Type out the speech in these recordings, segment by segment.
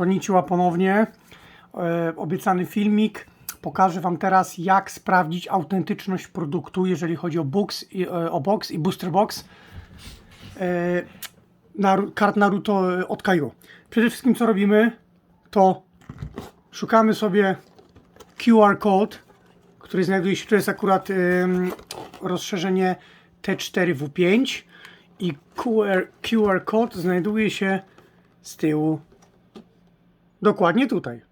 Konnichiwa ponownie. E, obiecany filmik. Pokażę Wam teraz, jak sprawdzić autentyczność produktu, jeżeli chodzi o box i, e, o box i booster box e, kart Naruto od Kaido. Przede wszystkim co robimy, to szukamy sobie QR code, który znajduje się, to jest akurat rozszerzenie T4W5 i QR, QR code znajduje się z tyłu dokładnie tutaj.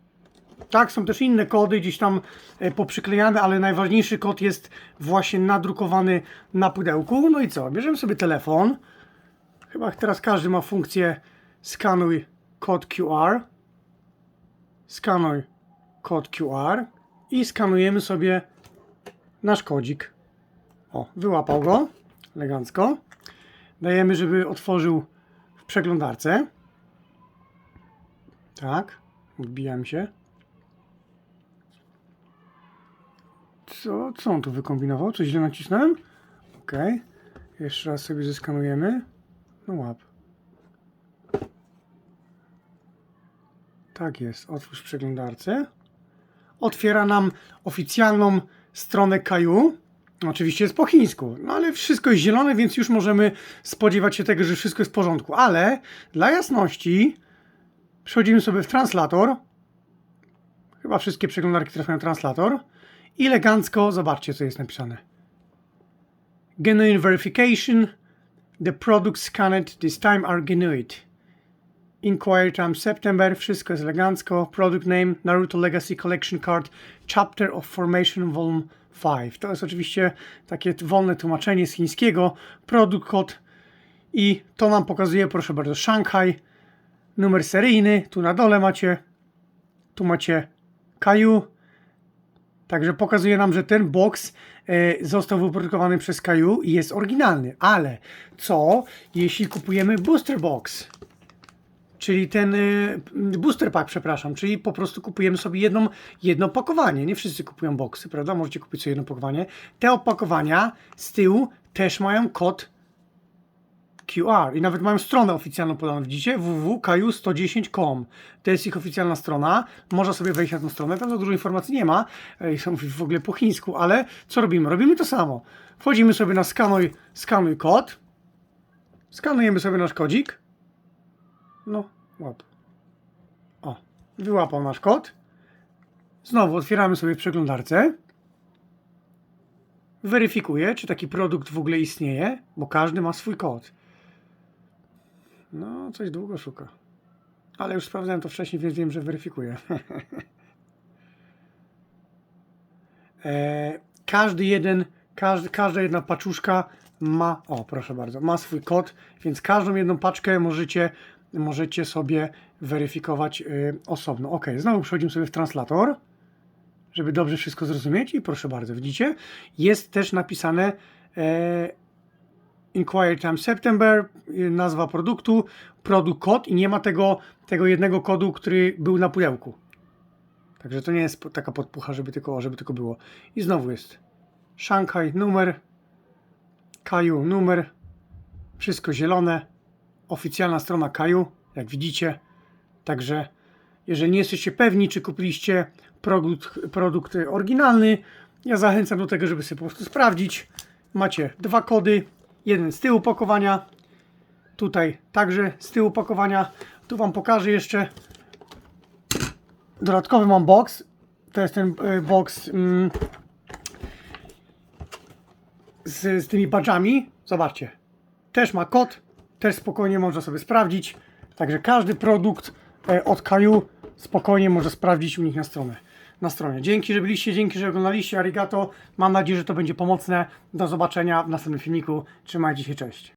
Tak, są też inne kody gdzieś tam e, poprzyklejane, ale najważniejszy kod jest właśnie nadrukowany na pudełku. No i co? Bierzemy sobie telefon. Chyba teraz każdy ma funkcję skanuj kod QR. Skanuj kod QR i skanujemy sobie nasz kodzik. O, wyłapał go elegancko. Dajemy, żeby otworzył w przeglądarce. Tak, odbijam się. Co, co on tu wykombinował? Coś źle nacisnąłem? Ok. Jeszcze raz sobie zeskanujemy. No łap. Tak jest. Otwórz w przeglądarce. Otwiera nam oficjalną stronę Kaju. Oczywiście jest po chińsku, no ale wszystko jest zielone, więc już możemy spodziewać się tego, że wszystko jest w porządku. Ale dla jasności przechodzimy sobie w translator. Chyba wszystkie przeglądarki trafiają translator. I elegancko zobaczcie, co jest napisane. Genuine verification. The products scanned this time are genuine. Inquiry time September, wszystko jest elegancko. Product name Naruto Legacy Collection Card Chapter of Formation Volume 5. To jest oczywiście takie wolne tłumaczenie z chińskiego. Produkt kod i to nam pokazuje, proszę bardzo, Shanghai. Numer seryjny, tu na dole macie. Tu macie Kaju. Także pokazuje nam, że ten box e, został wyprodukowany przez Kaju i jest oryginalny. Ale co jeśli kupujemy booster box? Czyli ten y, booster pack, przepraszam, czyli po prostu kupujemy sobie jedną, jedno opakowanie. Nie wszyscy kupują boxy, prawda? Możecie kupić sobie jedno opakowanie. Te opakowania z tyłu też mają kod QR i nawet mają stronę oficjalną podaną. Widzicie? www.kaju110.com To jest ich oficjalna strona. Można sobie wejść na tę stronę. Tam za dużo informacji nie ma. Ej, Są w ogóle po chińsku, ale co robimy? Robimy to samo. Wchodzimy sobie na skanuj, skanuj kod. Skanujemy sobie nasz kodzik. No, łap. O, wyłapał nasz kod. Znowu otwieramy sobie w przeglądarce. Weryfikuję, czy taki produkt w ogóle istnieje, bo każdy ma swój kod. No, coś długo szuka. Ale już sprawdzałem to wcześniej, więc wiem, że weryfikuję. e, każdy jeden, każdy, każda jedna paczuszka ma, o proszę bardzo, ma swój kod, więc każdą jedną paczkę możecie, możecie sobie weryfikować y, osobno. Ok, znowu przechodzimy sobie w translator, żeby dobrze wszystko zrozumieć i proszę bardzo, widzicie, jest też napisane e, Inquiry Time September, y, nazwa produktu, produkt kod i nie ma tego, tego jednego kodu, który był na pudełku. Także to nie jest taka podpucha, żeby tylko, żeby tylko było. I znowu jest Shanghai numer, Kaju numer, wszystko zielone, oficjalna strona Kaju, jak widzicie. Także jeżeli nie jesteście pewni, czy kupiliście produkt, produkt oryginalny, ja zachęcam do tego, żeby sobie po prostu sprawdzić. Macie dwa kody, jeden z tyłu pakowania, tutaj także z tyłu pakowania. Tu Wam pokażę jeszcze dodatkowy mam box. To jest ten y, box mm, z, z tymi badżami. Zobaczcie. Też ma kod. Też spokojnie można sobie sprawdzić. Także każdy produkt e, od Kaju spokojnie może sprawdzić u nich na stronę. Na stronie. Dzięki, że byliście, dzięki, że oglądaliście. Arigato. Mam nadzieję, że to będzie pomocne. Do zobaczenia w następnym filmiku. Trzymajcie się, cześć.